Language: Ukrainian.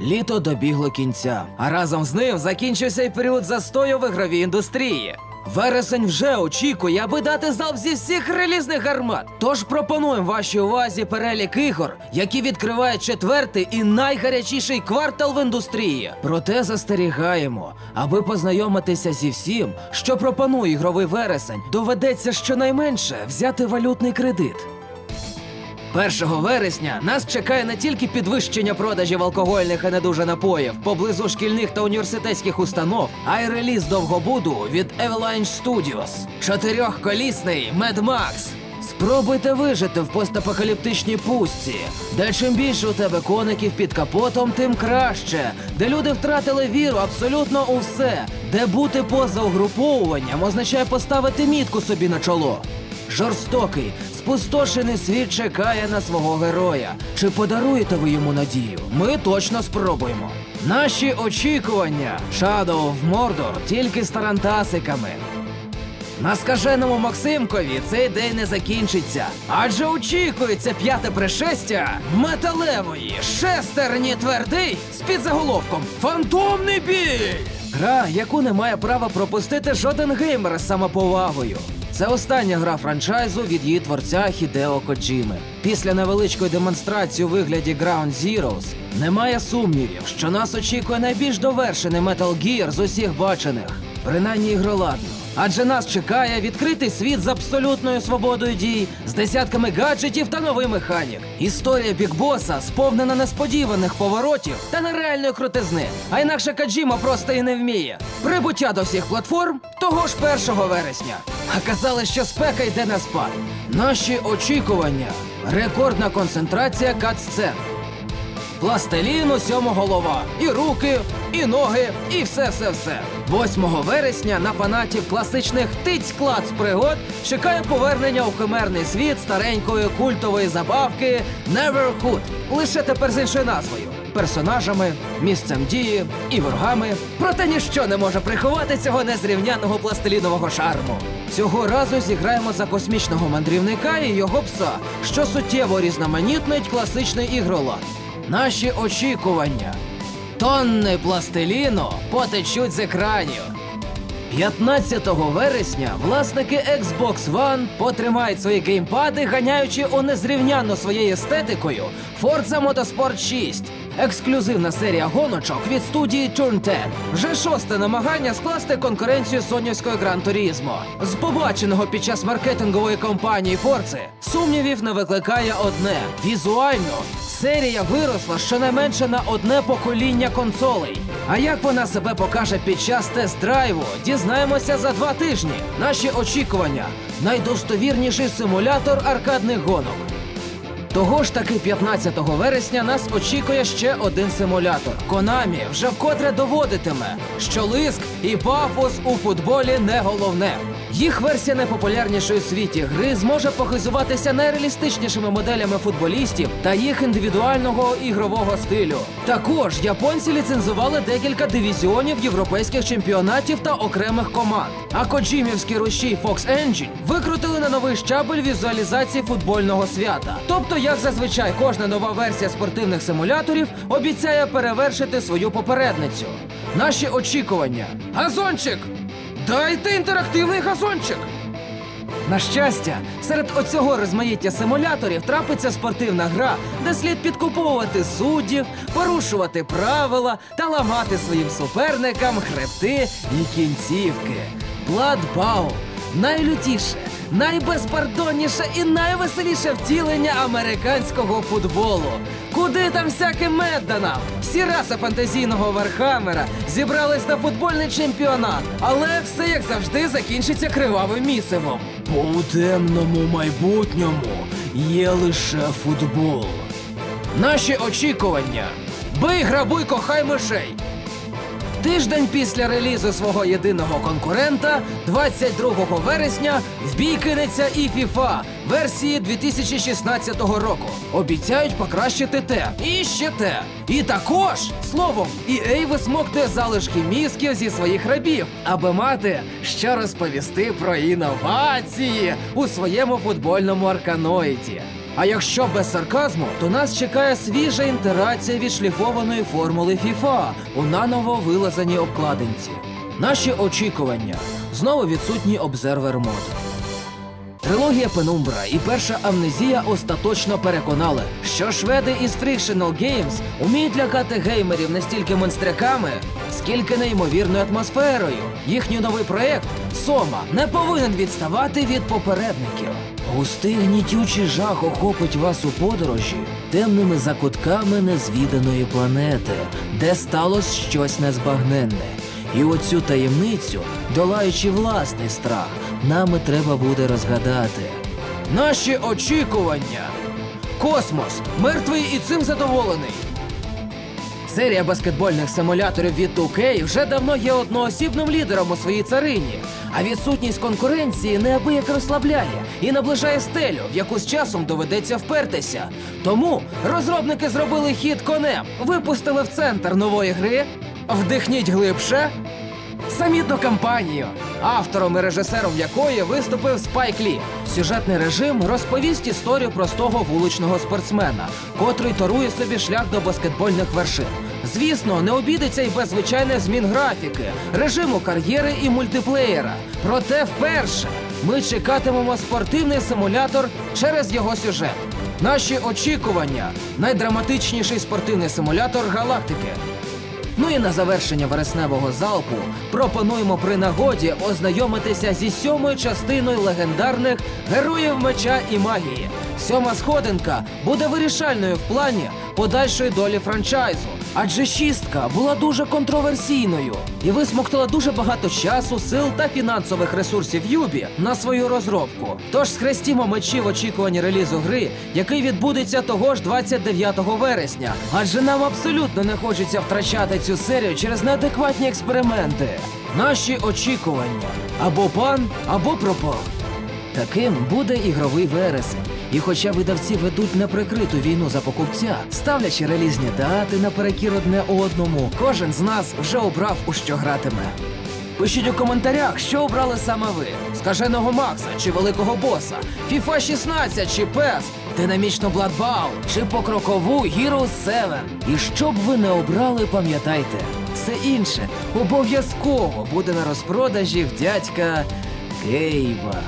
Літо добігло кінця, а разом з ним закінчився й період застою в ігровій індустрії. Вересень вже очікує, аби дати залп зі всіх релізних гармат. Тож пропонуємо вашій увазі перелік ігор, які відкривають четвертий і найгарячіший квартал в індустрії. Проте застерігаємо, аби познайомитися зі всім, що пропонує ігровий вересень, доведеться щонайменше взяти валютний кредит. 1 вересня нас чекає не тільки підвищення продажів алкогольних і не дуже напоїв поблизу шкільних та університетських установ, а й реліз довгобуду від Avalanche Studios. Чотирьохколісний Mad Max. Спробуйте вижити в постапокаліптичній пустці, де чим більше у тебе коників під капотом, тим краще, де люди втратили віру абсолютно у все, де бути поза угруповуванням означає поставити мітку собі на чоло. Жорстокий, спустошений світ чекає на свого героя. Чи подаруєте ви йому надію? Ми точно спробуємо. Наші очікування Shadow of Mordor тільки з тарантасиками. На скаженому Максимкові цей день не закінчиться, адже очікується п'яте пришестя металевої шестерні твердий з підзаголовком Фантомний бій! Гра, яку не має права пропустити жоден геймер з самоповагою. Це остання гра франчайзу від її творця Хідео Коджіми. Після невеличкої демонстрації у вигляді Ground Zeroes немає сумнівів, що нас очікує найбільш довершений Metal Gear з усіх бачених, принаймні ігроладно. Адже нас чекає відкритий світ з абсолютною свободою дій, з десятками гаджетів та нових механік. Історія бікбоса сповнена несподіваних поворотів та нереальної крутизни. А інакше Каджіма просто і не вміє. Прибуття до всіх платформ того ж 1 вересня. А казали, що спека йде на спад. Наші очікування рекордна концентрація кат-сцен. Пластилін усьому голова. І руки, і ноги, і все-все-все. 8 вересня на фанатів класичних тиць-клац пригод чекає повернення у химерний світ старенької культової забавки Neverhood. Лише тепер з іншою назвою. Персонажами, місцем дії і ворогами. Проте ніщо не може приховати цього незрівняного пластилінового шарму. Цього разу зіграємо за космічного мандрівника і його пса, що суттєво різноманітнить класичний ігролад. Наші очікування. Тонни пластиліну потечуть з екранів. 15 вересня власники Xbox One потримають свої геймпади, ганяючи у незрівнянно своєю естетикою Forza Motorsport 6. Ексклюзивна серія гоночок від студії Turn 10. Вже шосте намагання скласти конкуренцію сонівської Gran. З побаченого під час маркетингової кампанії Forza сумнівів не викликає одне візуально. Серія виросла щонайменше на одне покоління консолей. А як вона себе покаже під час тест-драйву, дізнаємося за два тижні. Наші очікування найдостовірніший симулятор аркадних гонок. Того ж таки 15 вересня нас очікує ще один симулятор. Конамі вже вкотре доводитиме, що лиск і пафос у футболі не головне. Їх версія найпопулярнішої у світі гри зможе похизуватися найреалістичнішими моделями футболістів та їх індивідуального ігрового стилю. Також японці ліцензували декілька дивізіонів європейських чемпіонатів та окремих команд. А коджімівські руші Fox Engine викрутили на новий щабель візуалізації футбольного свята. Тобто, як зазвичай, кожна нова версія спортивних симуляторів обіцяє перевершити свою попередницю. Наші очікування. Газончик! Дайте інтерактивний газончик! На щастя, серед оцього розмаїття симуляторів трапиться спортивна гра, де слід підкуповувати суддів, порушувати правила та ламати своїм суперникам хребти і кінцівки. Bloodbound – найлютіше, найбезпардонніше і найвеселіше втілення американського футболу. Куди там всяким медданам? Всі раси фантазійного Вархаммера зібрались на футбольний чемпіонат, але все як завжди закінчиться кривавим місивом. Бо у темному майбутньому є лише футбол. Наші очікування. Бий, грабуй, кохай мишей. Тиждень після релізу свого єдиного конкурента, 22 вересня, в бій кинеться і FIFA версії 2016 року. Обіцяють покращити те і ще те. І також, словом, EA висмоктує залишки мізків зі своїх рабів, аби мати що розповісти про інновації у своєму футбольному арканоїді. А якщо без сарказму, то нас чекає свіжа інтерація відшліфованої формули FIFA у наново вилазаній обкладинці. Наші очікування знову відсутній обзервер мод. Трилогія Пенумбра і перша амнезія остаточно переконали, що шведи із Frictional Games уміють лякати геймерів не стільки монстряками, скільки неймовірною атмосферою. Їхній новий проект Сома не повинен відставати від попередників. Густий гнітючий жах охопить вас у подорожі темними закутками незвіданої планети, де сталося щось незбагненне. І оцю таємницю, долаючи власний страх, нами треба буде розгадати. Наші очікування. Космос мертвий і цим задоволений. Серія баскетбольних симуляторів від 2K вже давно є одноосібним лідером у своїй царині, а відсутність конкуренції неабияк розслабляє і наближає стелю, в яку з часом доведеться впертися. Тому розробники зробили хід конем, випустили в центр нової гри. Вдихніть глибше. Самітну кампанію, автором і режисером якої виступив Спайк Лі. Сюжетний режим розповість історію простого вуличного спортсмена, котрий торує собі шлях до баскетбольних вершин. Звісно, не обійдеться й без звичайних змін графіки, режиму кар'єри і мультиплеєра. Проте вперше ми чекатимемо спортивний симулятор через його сюжет. Наші очікування найдраматичніший спортивний симулятор галактики. Ну і на завершення вересневого залпу пропонуємо при нагоді ознайомитися зі сьомою частиною легендарних героїв меча і магії. Сьома сходинка буде вирішальною в плані подальшої долі франчайзу, адже шістка була дуже контроверсійною і висмоктала дуже багато часу, сил та фінансових ресурсів Юбі на свою розробку. Тож схрестімо мечі в очікуванні релізу гри, який відбудеться того ж 29 вересня. Адже нам абсолютно не хочеться втрачати цю серію через неадекватні експерименти. Наші очікування або пан, або пропав. Таким буде ігровий вересень. І хоча видавці ведуть неприкриту війну за покупця, ставлячи релізні дати наперекір одне одному, кожен з нас вже обрав у що гратиме. Пишіть у коментарях, що обрали саме ви: скаженого Макса чи великого боса, FIFA 16 чи PES, динамічну Bloodbound чи покрокову Heroes 7. І що б ви не обрали, пам'ятайте, все інше обов'язково буде на розпродажі в дядька Кейба.